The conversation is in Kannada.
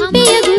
Amigo